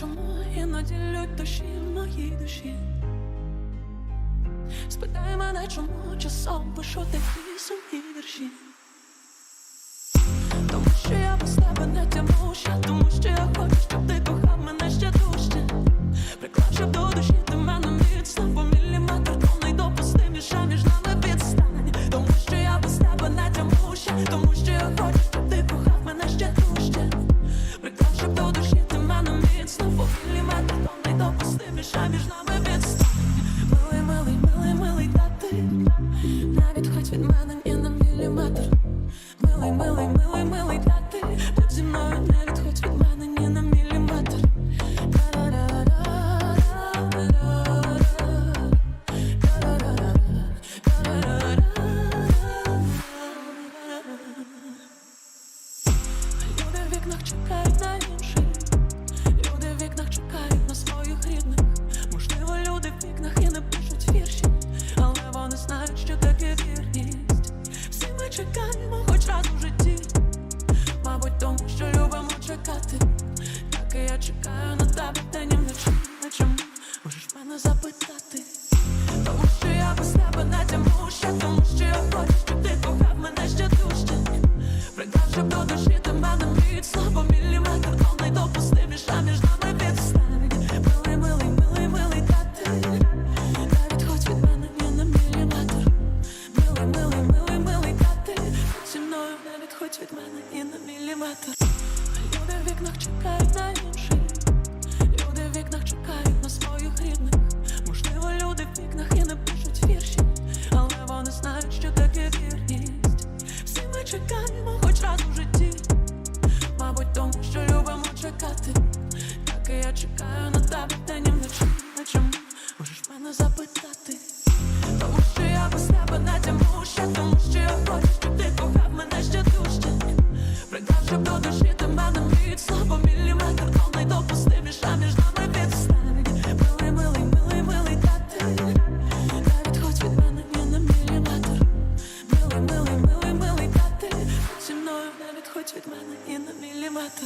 чому іноді лють душі моїй душі. Спитай мене, чому часом пишу такі сумні вірші. Тому що я без тебе не тямуща, що найдопустиміша між нами відстань. Милий, милий, милий, милий, та ти не відходь від мене ні на міліметр. Милий, милий, милий, милий, та ти будь зі мною не відходь від мене ні на міліметр. Люди в вікнах чекають на інших. Чекаємо хоч раз у житті. Мабуть, тому що любимо чекати. Так і я чекаю на тебе день і вночі. А чому можеш мене запитати? Тому що я без тебе не тямуща, тому що я хочу, щоб ти кохав мене ще дужче. Пригавши до душі до мене міцно, бо міліметр то найдопустиміша між нами не від мене ні на міліметр. Люди в вікнах чекають на інших. Люди в вікнах чекають на своїх рідних. Можливо, люди в вікнах і не пишуть вірші, але вони знають, що таке вірність. Всі ми чекаємо хоч раз у житті. Мабуть, тому що любимо чекати. Так і я чекаю на тебе день і вночі. А чому можеш мене запитати? Тому що я без тебе не тямуща, тому що я хочу, щоб ти кохав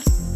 podcast.